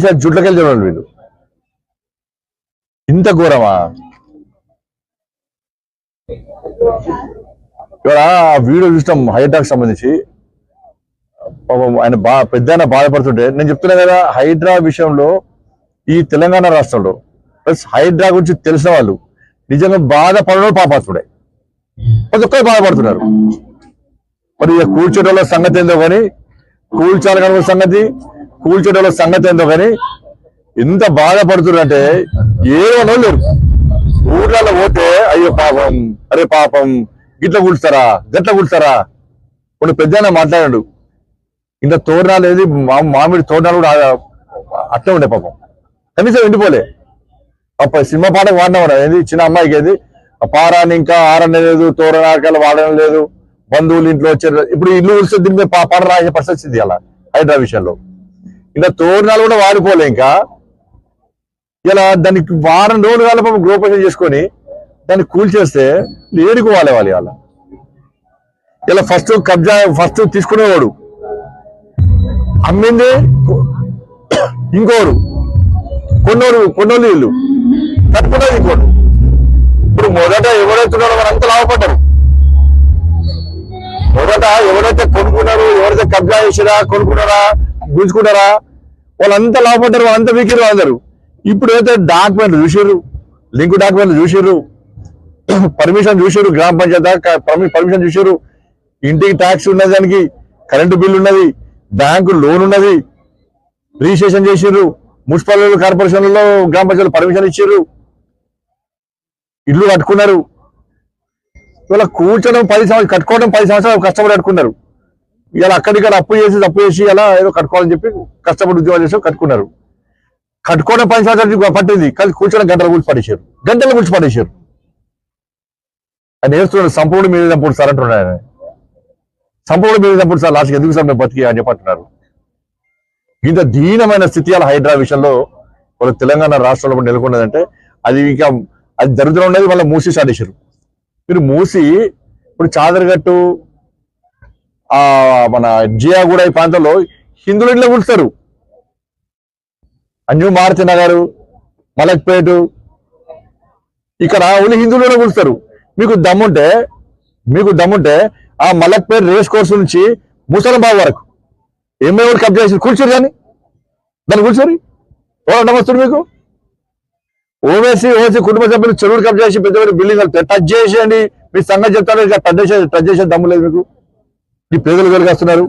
కేసీఆర్ జుట్లకెళ్ళి చూడాలి వీళ్ళు. ఇంత ఘోరమా? ఇక్కడ వీడియో చూసినాం హైడ్రాకి సంబంధించి. పాపం ఆయన బా పెద్ద ఆయన బాధపడుతుంటే నేను చెప్తున్నా కదా హైడ్రా విషయంలో ఈ తెలంగాణ రాష్ట్రంలో ప్లస్ హైడ్రా గురించి తెలిసిన వాళ్ళు నిజంగా బాధపడడం పాపాత్ముడే. ప్రతి ఒక్కరు బాధపడుతున్నారు. మరి ఇక కూర్చోటోళ్ళ సంగతి ఏందో కానీ కూల్చాలనుకున్న సంగతి కూల్చోటోళ్ళ సంగతి ఏందో కానీ ఎంత బాధపడుతున్నారంటే ఏమనో లేరు. ఊర్లలో పోతే అయ్యో పాపం అరే పాపం గిట్ల కూల్స్తారా గట్ల కూల్స్తారా కొన్ని పెద్ద మాట్లాడాడు. ఇంత తోరణాలు ఏది? మా- మామిడి తోరణాలు కూడా అట్లే ఉండే పాపం. కనీసం ఎండిపోలే. పాప సినిమా పాటకు వాడినా ఏది? చిన్న అమ్మాయికి ఏది? పారాన్ని ఇంకా ఆరణ లేదు తోరణాకాలు వాడడం లేదు. బంధువులు ఇంట్లో వచ్చారు. ఇప్పుడు ఇల్లు ఉడిస్తే దీని మీద పా- పాట రాసే పరిస్థితి అలా హైదరాబాద్ విషయంలో. ఇంకా తోరణాలు కూడా వాడిపోలే ఇంకా. ఇలా దానికి వారం రోజులు కాల పాపం గృహపక్షం చేసుకొని దాన్ని కూల్చేస్తే ఏడుకు వాళ్ళే వాళ్ళు ఇవాళ. ఇలా ఫస్ట్ కబ్జా ఫస్ట్ తీసుకునేవాడు. అమ్మింది ఇంకోరు కొన్నోరు కొన్నోళ్ళు ఇల్లు కట్టుకున్నది ఇంకోరు ఇప్పుడు మొదట ఎవరైతున్నారో వారంతా లాభపడ్డారు. మొదట ఎవరైతే కొనుక్కున్నారు ఎవరైతే కబ్జా చేసిరా కొనుక్కున్నారా గుంజుకున్నారా వాళ్ళంతా లాభపడ్డారు వాళ్ళంతా వీకిరు అందరు. ఇప్పుడు అయితే డాక్యుమెంట్ చూసారు లింక్ డాక్యుమెంట్ చూసారు పర్మిషన్ చూసారు గ్రామ పంచాయతీ పర్మిషన్ చూసారు ఇంటికి ట్యాక్స్ ఉన్నది దానికి కరెంటు బిల్లు ఉన్నది బ్యాంకు లోన్ ఉన్నది రిజిస్ట్రేషన్ చేసారు మున్సిపల్ కార్పొరేషన్లలో గ్రామ పంచాయతీ పర్మిషన్ ఇచ్చారు ఇల్లు కట్టుకున్నారు. ఇవాళ కూర్చోడం పది సంవత్సరాలు కట్టుకోవడం పది సంవత్సరాలు కష్టపడి కట్టుకున్నారు. ఇలా అక్కడిక్కడ అప్పు చేసి అప్పు చేసి ఇలా ఏదో కట్టుకోవాలని చెప్పి కష్టపడి ఉద్యోగాలు చేసి కట్టుకున్నారు. కట్టుకోవడం పది సంవత్సరాలు పట్టింది. కానీ కూర్చోడం గంటల గురించి పడేశారు. గంటలు గురించి పడేశారు. ఆయన వేస్తున్నాడు సంపూర్ణ మీద చంపుడు సార్ అంటున్నాడు ఆయన. సంపూర్ణ మీద చంపుడు సార్ లాస్ట్కి ఎందుకు సార్ మేము బతికి అని చెప్పంటున్నారు ఇంత దీనమైన స్థితి అలా హైడ్రా విషయంలో వాళ్ళ తెలంగాణ రాష్ట్రంలో నెలకొన్నదంటే అది ఇంకా అది దరిద్రం ఉన్నది వాళ్ళు మూసి సాడేశారు మీరు మూసి ఇప్పుడు చాదరగట్టు ఆ మన జియాగూడ ఈ ప్రాంతంలో హిందువులు ఇంట్లో కూర్చుతారు అంజు మారుతి నగర్ మలక్పేటు ఇక్కడ ఓన్లీ హిందువులు కూర్చుతారు మీకు దమ్ముంటే మీకు దమ్ముంటే ఆ మలక్పేట రేస్ కోర్సు నుంచి ముసలంబాబు వరకు. ఏమేమి కబ్జా చేసి కూర్చోరు కానీ దాన్ని కూర్చోరు ఎవరు వస్తుంది మీకు. ఓవేసీ ఓసీ కుటుంబ సభ్యులు చెరువులు కబ్జా చేసి పెద్ద పెద్ద బిల్డింగ్ టచ్ చేసేయండి. మీ సంగతి చెప్తారు ఇక టచ్ చేసే టచ్ చేసే దమ్ము లేదు మీకు. ఈ పేదలు వెలుగొస్తున్నారు